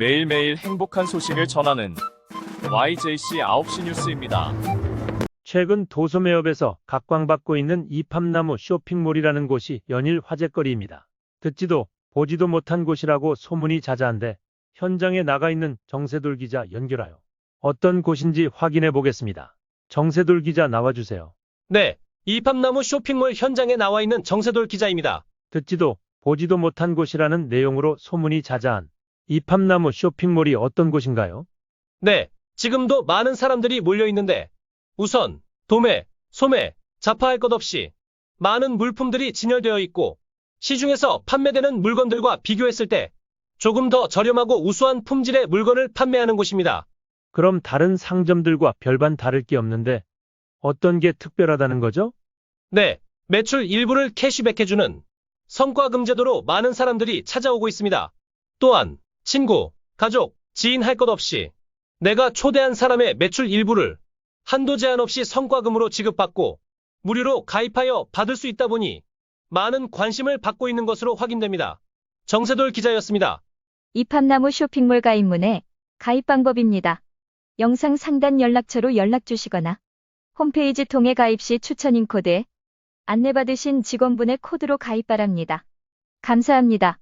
매일매일 행복한 소식을 전하는 YJC 9시 뉴스입니다. 최근 도소매업에서 각광받고 있는 이팝나무 쇼핑몰이라는 곳이 연일 화제거리입니다. 듣지도 보지도 못한 곳이라고 소문이 자자한데 현장에 나가 있는 정세돌 기자 연결하여 어떤 곳인지 확인해 보겠습니다. 정세돌 기자 나와주세요. 네, 이팝나무 쇼핑몰 현장에 나와 있는 정세돌 기자입니다. 듣지도 보지도 못한 곳이라는 내용으로 소문이 자자한 이팝나무 쇼핑몰이 어떤 곳인가요? 네, 지금도 많은 사람들이 몰려 있는데 우선 도매, 소매, 자파할 것 없이 많은 물품들이 진열되어 있고 시중에서 판매되는 물건들과 비교했을 때 조금 더 저렴하고 우수한 품질의 물건을 판매하는 곳입니다. 그럼 다른 상점들과 별반 다를 게 없는데 어떤 게 특별하다는 거죠? 네, 매출 일부를 캐시백해주는 성과금 제도로 많은 사람들이 찾아오고 있습니다. 또한 친구, 가족, 지인 할 것 없이 내가 초대한 사람의 매출 일부를 한도 제한 없이 성과금으로 지급받고 무료로 가입하여 받을 수 있다 보니 많은 관심을 받고 있는 것으로 확인됩니다. 정세돌 기자였습니다. 이팝나무 쇼핑몰 가입문의 가입 방법입니다. 영상 상단 연락처로 연락 주시거나 홈페이지 통해 가입 시 추천인 코드에 안내받으신 직원분의 코드로 가입 바랍니다. 감사합니다.